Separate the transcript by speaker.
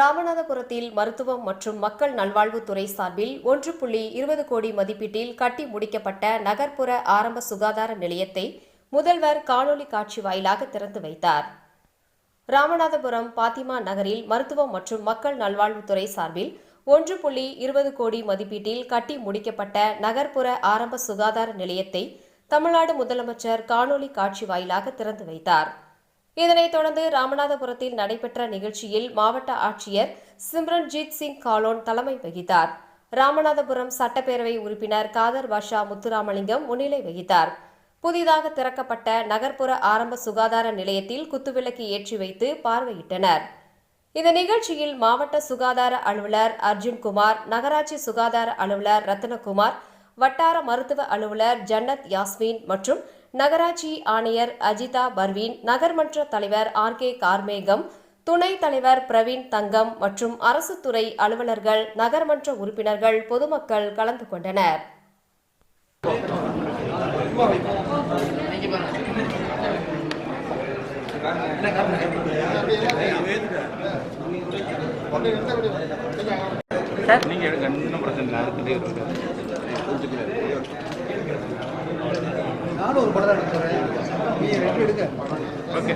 Speaker 1: ராமநாதபுரத்தில் மருத்துவம் மற்றும் மக்கள் நல்வாழ்வுத்துறை சார்பில் ஒன்று புள்ளி இருபது கோடி மதிப்பீட்டில் கட்டி முடிக்கப்பட்ட நகர்ப்புற ஆரம்ப சுகாதார நிலையத்தை முதல்வர் காணொலி காட்சி வாயிலாக திறந்து வைத்தார். ராமநாதபுரம் பாத்திமா நகரில் மருத்துவம் மற்றும் மக்கள் நல்வாழ்வுத்துறை சார்பில் ஒன்று புள்ளி இருபது கோடி மதிப்பீட்டில் கட்டி முடிக்கப்பட்ட நகர்ப்புற ஆரம்ப சுகாதார நிலையத்தை தமிழ்நாடு முதலமைச்சர் காணொலி காட்சி வாயிலாக திறந்து வைத்தார். இதனைத் தொடர்ந்து ராமநாதபுரத்தில் நடைபெற்ற நிகழ்ச்சியில் மாவட்ட ஆட்சியர் சிம்ரன்ஜீத் சிங் காலோன் தலைமை வகித்தார். ராமநாதபுரம் சட்டப்பேரவை உறுப்பினர் காதர் பாஷா முத்துராமலிங்கம் முன்னிலை வகித்தார். புதிதாக திறக்கப்பட்ட நகர்ப்புற ஆரம்ப சுகாதார நிலையத்தில் குத்துவிளக்கு ஏற்றி வைத்து பார்வையிட்டனர். இந்த நிகழ்ச்சியில் மாவட்ட சுகாதார அலுவலர் அர்ஜுன்குமார் நகராட்சி சுகாதார அலுவலர் ரத்னகுமார் வட்டார மருத்துவ அலுவலர் ஜன்னத் யாஸ்மின் மற்றும் நகராட்சி ஆணையர் அஜிதா பர்வீன் நகர்மன்ற தலைவர் ஆர் கே கார்மேகம் துணைத் தலைவர் பிரவீன் தங்கம் மற்றும் அரசு துறை அலுவலர்கள் நகர்மன்ற உறுப்பினர்கள் பொதுமக்கள் கலந்து கொண்டனர்.
Speaker 2: நீங்க
Speaker 3: நானும் ஒரு படம் எடுக்க நீ ரெண்டு எடுக்க.
Speaker 2: ஓகே.